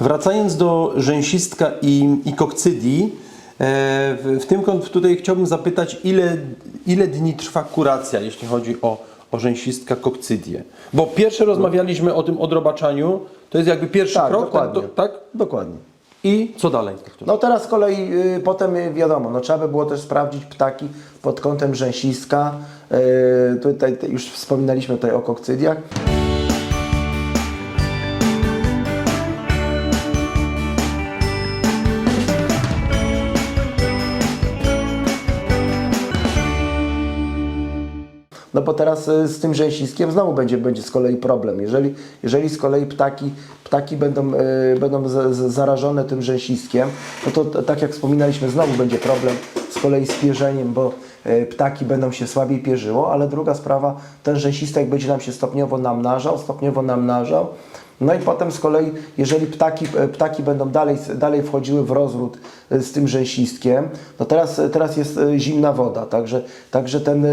Wracając do rzęsistka i, i kokcydii, e, w, tym kont- tutaj chciałbym zapytać, ile, ile dni trwa kuracja, jeśli chodzi o, o rzęsistka kokcydię? Bo pierwsze rozmawialiśmy o tym odrobaczaniu, to jest jakby pierwszy Tak, krok, dokładnie. Tak, tak? Dokładnie. I co dalej? No teraz z kolei y, potem y, wiadomo, no trzeba by było też sprawdzić ptaki pod kątem rzęsiska. Y, tutaj te- już wspominaliśmy tutaj o kokcydiach. Bo teraz y, z tym rzęsiskiem znowu będzie, będzie z kolei problem. Jeżeli, jeżeli z kolei ptaki, ptaki będą, y, będą z, z, zarażone tym rzęsiskiem, no to tak jak wspominaliśmy, znowu będzie problem z kolei z pierzeniem, bo y, ptaki będą się słabiej pierzyło, ale druga sprawa, ten rzęsistek będzie nam się stopniowo namnażał, stopniowo namnażał. No i potem z kolei, jeżeli ptaki, e, ptaki będą dalej, dalej wchodziły w rozród e, z tym rzęsistkiem, no teraz, teraz jest e, zimna woda, także, także ten,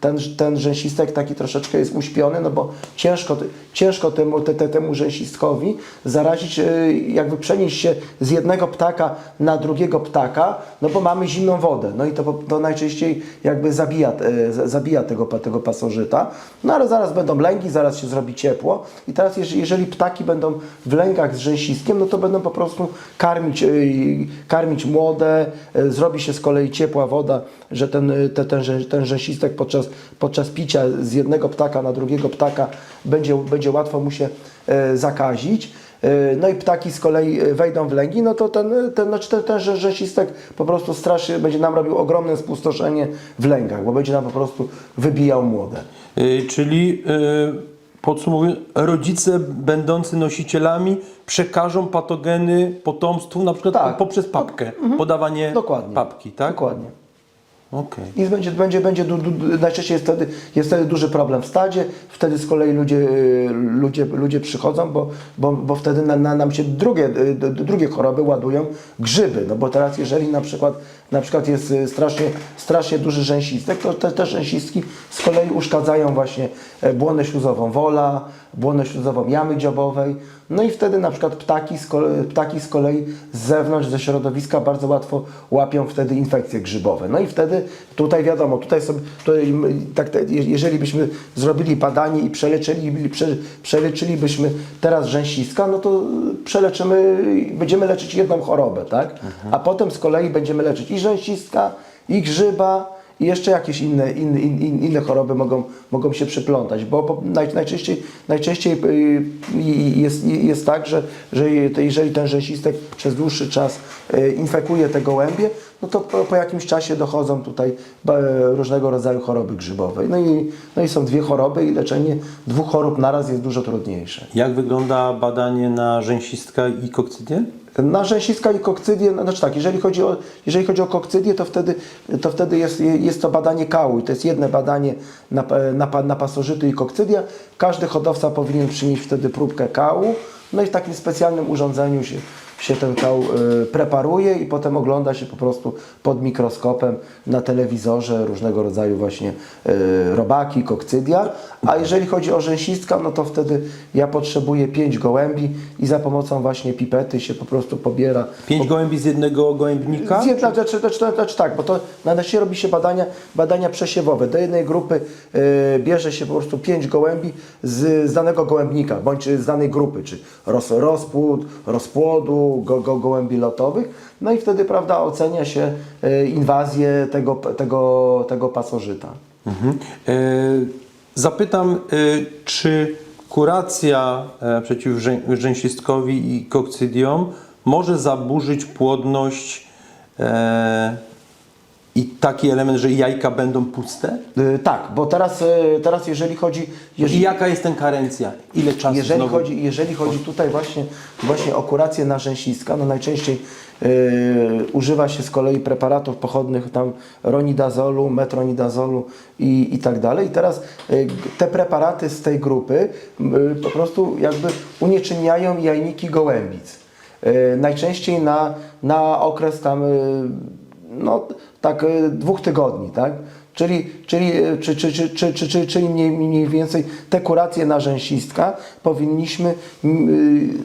ten, ten rzęsistek taki troszeczkę jest uśpiony, no bo ciężko, ciężko temu, te, te, temu rzęsistkowi zarazić, jakby przenieść się z jednego ptaka na drugiego ptaka, no bo mamy zimną wodę, no i to, to najczęściej jakby zabija, zabija tego, tego pasożyta, no ale zaraz będą lęgi, zaraz się zrobi ciepło. I teraz jeżeli, jeżeli ptaki będą w lęgach z rzęsiskiem, no to będą po prostu karmić, e, karmić młode, e, zrobi się z kolei ciepła woda, że ten, e, te, ten, ten rzęsistek podczas, podczas picia z jednego ptaka na drugiego ptaka będzie, będzie łatwo mu się zakazić. No i ptaki z kolei wejdą w lęgi, no to ten, ten, znaczy ten, ten rzę- rzęsistek po prostu straszy, będzie nam robił ogromne spustoszenie w lęgach, bo będzie nam po prostu wybijał młode. Y, czyli y, podsumowując, rodzice będący nosicielami przekażą patogeny potomstwu na przykład Tak. poprzez papkę, podawanie Dokładnie. papki, tak? Dokładnie. Okej. I będzie, będzie, będzie du, du, najczęściej jest wtedy, jest wtedy duży problem w stadzie, wtedy z kolei ludzie, y, ludzie, ludzie przychodzą, bo, bo, bo wtedy na, na, nam się drugie, y, drugie choroby ładują grzyby, no bo teraz jeżeli na przykład, na przykład jest y, strasznie, strasznie duży rzęsistek, to te, te rzęsistki z kolei uszkadzają właśnie e, błonę śluzową wola, błonę śluzową jamy dziobowej, no i wtedy na przykład ptaki z, kolei, ptaki z kolei z zewnątrz, ze środowiska bardzo łatwo łapią wtedy infekcje grzybowe. No i wtedy tutaj wiadomo, tutaj sobie, tutaj, tak, jeżeli byśmy zrobili badanie i przeleczyli, prze, przeleczylibyśmy teraz rzęsiska, no to przeleczymy, będziemy leczyć jedną chorobę, tak? A potem z kolei będziemy leczyć i rzęsiska, i grzyba, i jeszcze jakieś inne, inne, inne, inne choroby mogą, mogą się przyplątać, bo najczęściej, najczęściej y, jest, jest tak, że, że je- jeżeli ten rzęsistek przez dłuższy czas y, infekuje te gołębie, no to po, po jakimś czasie dochodzą tutaj różnego rodzaju choroby grzybowe. No i, no i są dwie choroby i leczenie dwóch chorób naraz jest dużo trudniejsze. Jak wygląda badanie na rzęsistka i kokcydię? Na rzęsiska i kokcydię, no, znaczy tak, jeżeli chodzi o, jeżeli chodzi o kokcydię, to wtedy, to wtedy jest, jest to badanie kału to jest jedno badanie na, na, na pasożyty i kokcydia. Każdy hodowca powinien przynieść wtedy próbkę kału, no i w takim specjalnym urządzeniu się, się ten kał y, preparuje i potem ogląda się po prostu pod mikroskopem na telewizorze różnego rodzaju właśnie y, robaki, kokcydia. A jeżeli chodzi o rzęsistka, no to wtedy ja potrzebuję pięć gołębi i za pomocą właśnie pipety się po prostu pobiera. Pięć gołębi z jednego gołębnika? Z jedna, znaczy, znaczy tak, bo to na razie robi się badania, badania przesiewowe. Do jednej grupy y, bierze się po prostu pięć gołębi z, z danego gołębnika, bądź z danej grupy, czy roz, rozpłód, rozpłodu, go, go, gołębi lotowych. No i wtedy, prawda, ocenia się y, inwazję tego, tego, tego pasożyta. Mhm. E, zapytam, e, czy kuracja e, przeciw rzę, rzęsistkowi i kokcydiom może zaburzyć płodność e, i taki element, że jajka będą puste? Y, tak, bo teraz, y, teraz jeżeli chodzi... I jaka jest ten karencja? Ile czasu Jeżeli znowu? chodzi, jeżeli chodzi tutaj właśnie, właśnie o kurację na rzęsiska, no najczęściej yy, używa się z kolei preparatów pochodnych tam ronidazolu, metronidazolu i, i tak dalej. I teraz yy, te preparaty z tej grupy yy, po prostu jakby unieczynniają jajniki gołębic. Yy, najczęściej na, na okres tam yy, no tak y, dwóch tygodni, tak? Czyli, czyli, e, czy, czy, czy, czy, czy, czy, czyli mniej, mniej więcej te kuracje na rzęsistka powinniśmy mm,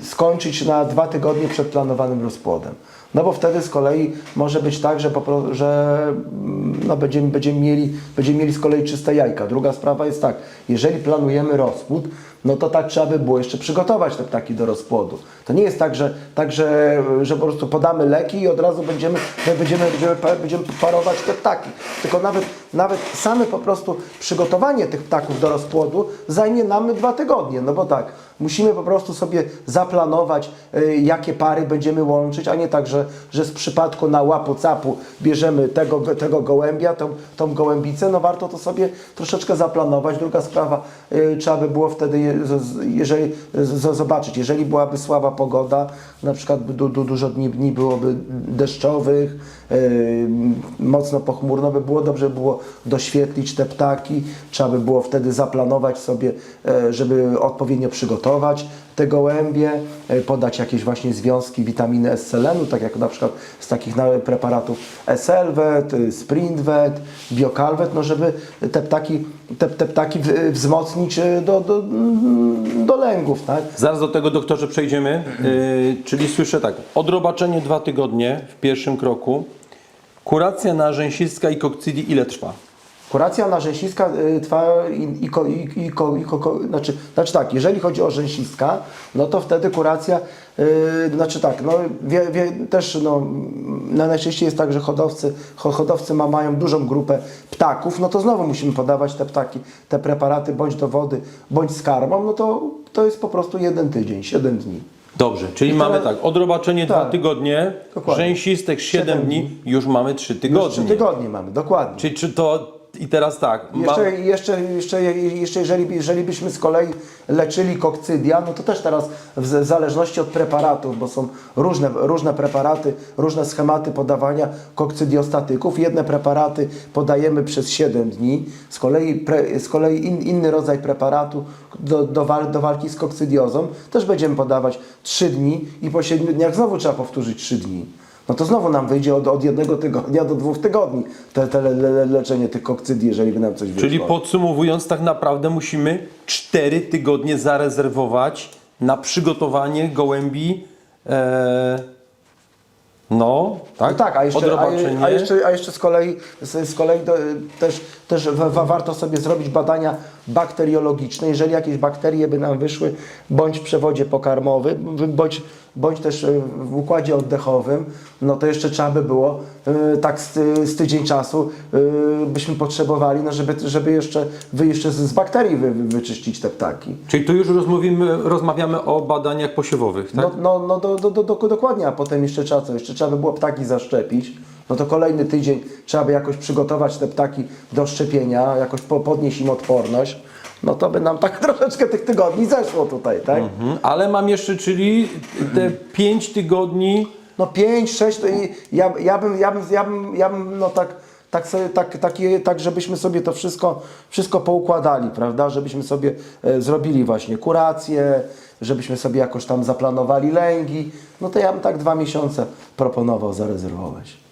y, skończyć na dwa tygodnie przed planowanym rozpłodem. No bo wtedy z kolei może być tak, że, że mm, no będziemy, będziemy, mieli, będziemy mieli z kolei czyste jajka. Druga sprawa jest tak, jeżeli planujemy rozpłód, no to tak trzeba by było jeszcze przygotować te ptaki do rozpłodu. To nie jest tak, że, tak, że, że po prostu podamy leki i od razu będziemy, będziemy, będziemy, będziemy parować te ptaki. Tylko nawet, nawet same po prostu przygotowanie tych ptaków do rozpłodu zajmie nam dwa tygodnie. No bo tak, musimy po prostu sobie zaplanować, y, jakie pary będziemy łączyć, a nie tak, że, że z przypadku na łapu capu bierzemy tego, tego gołębia, tą, tą gołębicę, no warto to sobie troszeczkę zaplanować. Druga sprawa, y, trzeba by było wtedy, jeżeli zobaczyć, jeżeli byłaby słaba pogoda, na przykład du, du, dużo dni, dni byłoby deszczowych, mocno pochmurno by było, dobrze by było doświetlić te ptaki, trzeba by było wtedy zaplanować sobie, e, żeby odpowiednio przygotować te gołębie, e, podać jakieś właśnie związki witaminy S selenu, tak jak na przykład z takich preparatów SLWET, y, SprintWet, BioCalvet, no żeby te ptaki, te, te ptaki wzmocnić y, do, do, mm, do lęgów, tak? Zaraz do tego doktorze przejdziemy. Yy, czyli słyszę tak, odrobaczenie dwa tygodnie w pierwszym kroku. Kuracja na rzęsistka i kokcydii ile trwa? Kuracja na rzęsiska y, trwa i, i, ko- i, i, ko- i, znaczy, znaczy tak, jeżeli chodzi o rzęsiska, no to wtedy kuracja, y, znaczy tak, no wie, wie, też no, na najczęściej jest tak, że hodowcy, ho- hodowcy ma, mają dużą grupę ptaków, no to znowu musimy podawać te ptaki, te preparaty bądź do wody, bądź z karmą, no to, to jest po prostu jeden tydzień, 7 dni. Dobrze, czyli I mamy teraz- tak, odrobaczenie dwa Tak. tygodnie, Dokładnie. rzęsistek 7 Siedem dni, już mamy 3 tygodnie. Trzy tygodnie mamy, dokładnie. Czyli czy to i teraz tak, Jeszcze, jeszcze, jeszcze, jeszcze jeżeli, jeżeli byśmy z kolei leczyli kokcydia, no to też teraz w zależności od preparatów, bo są różne, różne preparaty, różne schematy podawania kokcydiostatyków. Jedne preparaty podajemy przez 7 dni, z kolei, pre, z kolei in, inny rodzaj preparatu do, do, wal, do walki z kokcydiozą też będziemy podawać 3 dni i po 7 dniach znowu trzeba powtórzyć 3 dni. No to znowu nam wyjdzie od, od jednego tygodnia do dwóch tygodni te, te le, le, leczenie tych kokcydii, jeżeli by nam coś wyszło. czyli podsumowując, tak naprawdę musimy 4 tygodnie zarezerwować na przygotowanie gołębi. E, no, tak? No tak, a jeszcze, a, a jeszcze, a jeszcze z kolei, z, z kolei do, też, też wa, wa, warto sobie zrobić badania bakteriologiczne. Jeżeli jakieś bakterie by nam wyszły, bądź w przewodzie pokarmowym, bądź, bądź też e, w układzie oddechowym, no to jeszcze trzeba by było e, tak z, z tydzień czasu e, byśmy potrzebowali, no żeby, żeby jeszcze, wy jeszcze z, bakterii wy, wy, wyczyścić te ptaki. Czyli tu już rozmawiamy o badaniach posiewowych, tak? No, no, no do, do, do, dokładnie, a potem jeszcze trzeba co? Jeszcze trzeba by było ptaki zaszczepić. No to kolejny tydzień trzeba by jakoś przygotować te ptaki do szczepienia, jakoś po, podnieść im odporność. No to by nam tak troszeczkę tych tygodni zeszło tutaj, tak? Mhm. Ale mam jeszcze, czyli te 5 tygodni. No 5, 6 to i ja, ja bym, ja bym, ja bym, ja bym no tak, tak, sobie, tak, takie, tak, żebyśmy sobie to wszystko, wszystko poukładali, prawda? Żebyśmy sobie e, zrobili właśnie kurację, żebyśmy sobie jakoś tam zaplanowali lęgi. No to ja bym tak dwa miesiące proponował zarezerwować.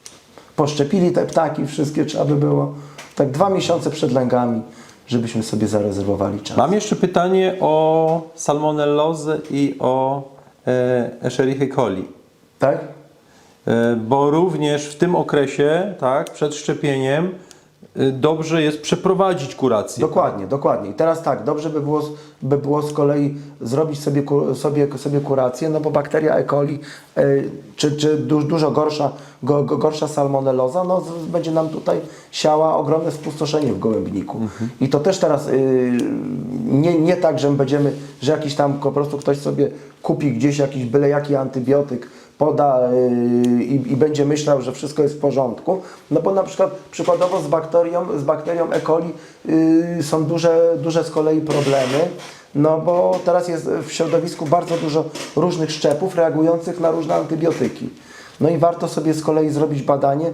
Poszczepili te ptaki, wszystkie trzeba by było. Tak dwa miesiące przed lęgami, żebyśmy sobie zarezerwowali czas. Mam jeszcze pytanie o salmonellozę i o e, Escherichia coli. Tak? E, Bo również w tym okresie, tak, przed szczepieniem, dobrze jest przeprowadzić kurację. Dokładnie, dokładnie. I teraz tak, dobrze by było, by było z kolei zrobić sobie, sobie, sobie kurację, no bo bakteria E. coli, e, czy, czy du, dużo gorsza, go, go, gorsza salmonelloza, no będzie nam tutaj siała ogromne spustoszenie w gołębniku. I to też teraz y, nie, nie tak, że będziemy, że jakiś tam po prostu ktoś sobie kupi gdzieś jakiś byle jaki antybiotyk, poda yy, i, będzie myślał, że wszystko jest w porządku. No bo na przykład przykładowo z bakterią, z bakterią E. coli yy, są duże, duże z kolei problemy. No bo teraz jest w środowisku bardzo dużo różnych szczepów reagujących na różne antybiotyki. No i warto sobie z kolei zrobić badanie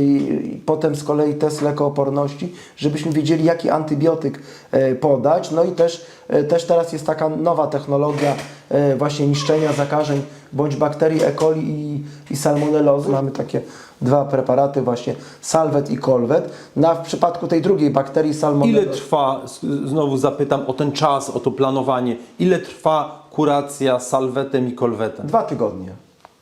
i potem z kolei test lekooporności, żebyśmy wiedzieli jaki antybiotyk yy, podać. No i też, yy, też teraz jest taka nowa technologia właśnie niszczenia zakażeń bądź bakterii E. coli i, i salmonellozy. Mamy takie dwa preparaty właśnie salwet i kolwet. Na, w przypadku tej drugiej bakterii salmonella... Ile trwa, znowu zapytam o ten czas, o to planowanie, ile trwa kuracja salwetem i kolwetem? Dwa tygodnie.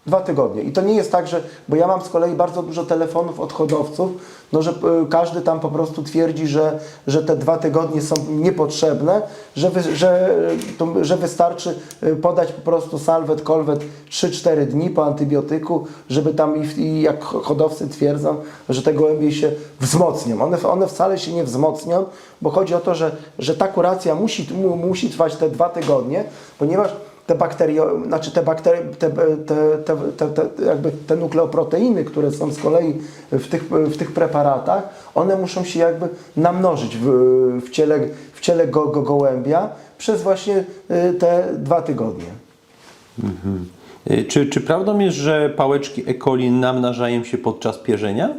Dwa tygodnie. I to nie jest tak, że, bo ja mam z kolei bardzo dużo telefonów od hodowców, no, że y, każdy tam po prostu twierdzi, że, że te dwa tygodnie są niepotrzebne, że, wy, że, to, że wystarczy y, podać po prostu salwet, kolwet 3-4 dni po antybiotyku, żeby tam i, i jak hodowcy twierdzą, że te gołębie się wzmocnią. One, one wcale się nie wzmocnią, bo chodzi o to, że, że ta kuracja musi, mu, musi trwać te dwa tygodnie, ponieważ te bakterie, znaczy te bakterie, te, te, te, te, jakby te nukleoproteiny, które są z kolei w tych, w tych preparatach, one muszą się jakby namnożyć w, w ciele, w ciele go, go, gołębia przez właśnie y, te dwa tygodnie. Y, Czy, czy prawdą jest, że pałeczki E. coli namnażają się podczas pierzenia?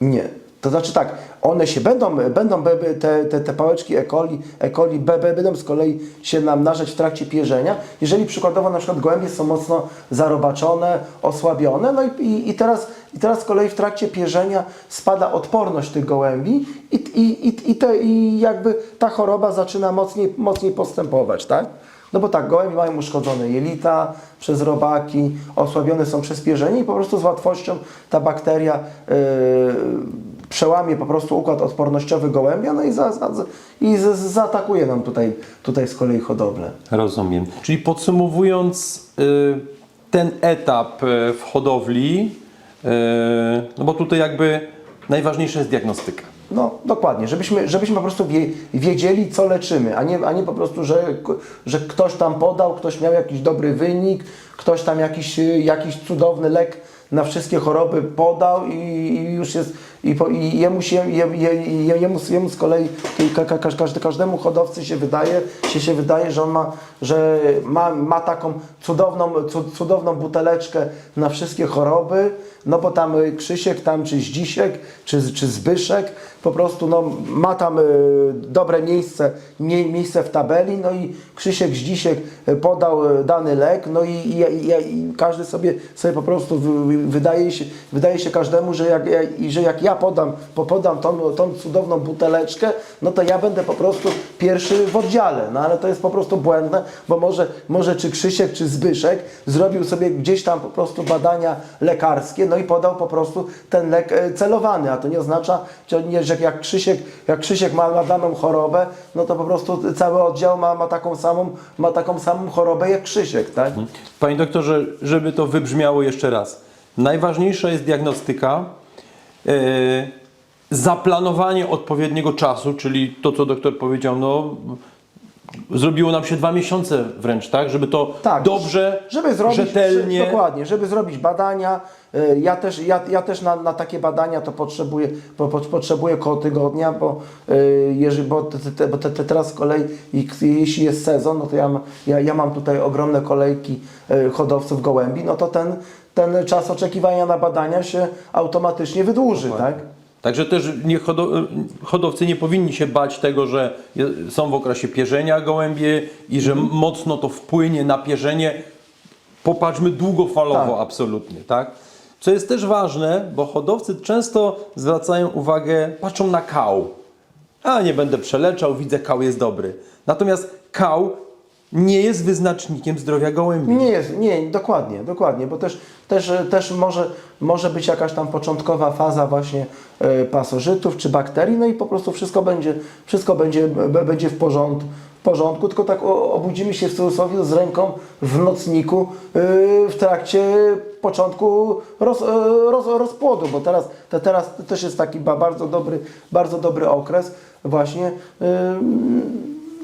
Nie. To znaczy tak, one się będą, będą te, te, te pałeczki E. coli, e. coli be, be, będą z kolei się namnażać w trakcie pierzenia, jeżeli przykładowo na przykład gołębie są mocno zarobaczone, osłabione, no i, i, teraz, i teraz z kolei w trakcie pierzenia spada odporność tych gołębi i, i, i, i, te, i jakby ta choroba zaczyna mocniej, mocniej postępować, tak? No bo tak, gołębie mają uszkodzone jelita przez robaki, osłabione są przez pierzenie i po prostu z łatwością ta bakteria yy, przełamie po prostu układ odpornościowy gołębia, no i, za, za, i z, zaatakuje nam tutaj, tutaj z kolei hodowlę. Rozumiem. Czyli podsumowując y, ten etap y, w hodowli, y, no bo tutaj jakby najważniejsza jest diagnostyka. No, dokładnie, żebyśmy, żebyśmy po prostu wie, wiedzieli, co leczymy, a nie, a nie po prostu, że, że ktoś tam podał, ktoś miał jakiś dobry wynik, ktoś tam jakiś, jakiś cudowny lek na wszystkie choroby podał i, i już jest, i, po, i jemu, się, je, je, je, jemu, jemu z kolei, tej ka, ka, każdy, każdemu hodowcy się wydaje, się, się wydaje, że on ma, że ma, ma taką cudowną, cu, cudowną buteleczkę na wszystkie choroby, no bo tam y, Krzysiek, tam czy Zdzisiek, czy, czy Zbyszek po prostu no, ma tam y, dobre miejsce, mie, miejsce w tabeli, no i Krzysiek Zdzisiek y, podał dany lek, no i, i, i, i każdy sobie, sobie po prostu wy, wy- wydaje, się, wydaje się każdemu, że jak, ja- i że jak ja podam, po- podam tą, tą cudowną buteleczkę, no to ja będę po prostu pierwszy w oddziale, no ale to jest po prostu błędne, bo może, może czy Krzysiek, czy Zbyszek zrobił sobie gdzieś tam po prostu badania lekarskie, no i podał po prostu ten lek e, celowany, a to nie oznacza, że, jak Krzysiek, jak Krzysiek ma, daną chorobę, no to po prostu cały oddział ma, ma, taką samą, ma taką samą chorobę jak Krzysiek, tak? Panie doktorze, żeby to wybrzmiało jeszcze raz. Najważniejsza jest diagnostyka, zaplanowanie odpowiedniego czasu, czyli to, co doktor powiedział, no zrobiło nam się dwa miesiące wręcz, tak? Żeby to Tak, dobrze, żeby zrobić, rzetelnie... Dokładnie, żeby zrobić badania. y, Ja też, ja, ja też na, na takie badania to potrzebuję, po, po, potrzebuję koło tygodnia, bo, y, jeżeli, bo, te, te, bo te, te teraz z kolei, jeśli jest sezon, no to ja, ja, ja mam tutaj ogromne kolejki y, hodowców gołębi, no to ten, ten czas oczekiwania na badania się automatycznie wydłuży, tak? Także też nie hodo, hodowcy nie powinni się bać tego, że są w okresie pierzenia gołębie i że Mhm. mocno to wpłynie na pierzenie. Popatrzmy długofalowo Tak. absolutnie, tak? Co jest też ważne, bo hodowcy często zwracają uwagę, patrzą na kał. A nie będę przeleczał, widzę kał jest dobry. Natomiast kał nie jest wyznacznikiem zdrowia gołębi. Nie jest, nie, dokładnie, dokładnie, bo też, też, też może, może być jakaś tam początkowa faza właśnie e, pasożytów czy bakterii, no i po prostu wszystko będzie, wszystko będzie, będzie w porządku, w porządku, tylko tak obudzimy się w cudzysłowie z ręką w nocniku e, w trakcie początku roz, e, roz, rozpłodu, bo teraz, te, teraz też jest taki ba- bardzo dobry, bardzo dobry okres właśnie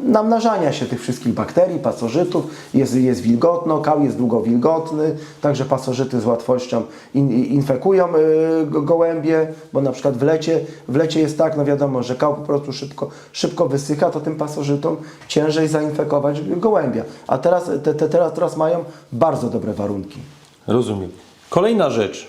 namnażania się tych wszystkich bakterii, pasożytów, jest, jest wilgotno, kał jest długo wilgotny, także pasożyty z łatwością in, infekują y, go- gołębie, bo na przykład w lecie, w lecie jest tak, no wiadomo, że kał po prostu szybko, szybko wysycha, to tym pasożytom ciężej zainfekować gołębia. A teraz, te, te, teraz, teraz mają bardzo dobre warunki. Rozumiem. Kolejna rzecz.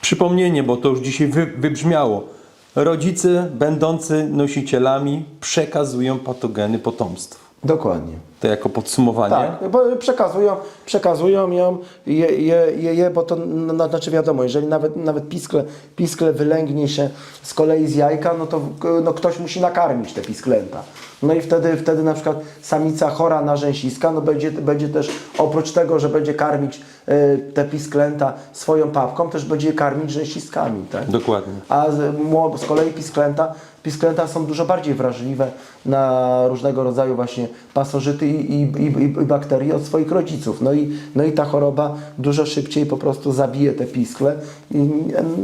Przypomnienie, bo to już dzisiaj wy, wybrzmiało. Rodzice będący nosicielami przekazują patogeny potomstwu. Dokładnie. To jako podsumowanie. Tak, bo przekazują, przekazują ją, je, je, je, je bo to no, znaczy wiadomo, jeżeli nawet, nawet piskle, piskle wylęgnie się z kolei z jajka, no to no, ktoś musi nakarmić te pisklęta. No i wtedy, wtedy na przykład samica chora na rzęsiska, no będzie, będzie też oprócz tego, że będzie karmić y, te pisklęta swoją papką, też będzie je karmić rzęsiskami, tak? Dokładnie. A z, z kolei pisklęta, pisklęta są dużo bardziej wrażliwe na różnego rodzaju właśnie pasożyty i, i, i, i bakterie od swoich rodziców. No i, no i ta choroba dużo szybciej po prostu zabije te piskle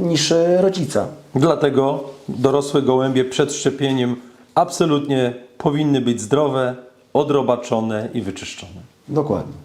niż rodzica. Dlatego dorosłe gołębie przed szczepieniem absolutnie powinny być zdrowe, odrobaczone i wyczyszczone. Dokładnie.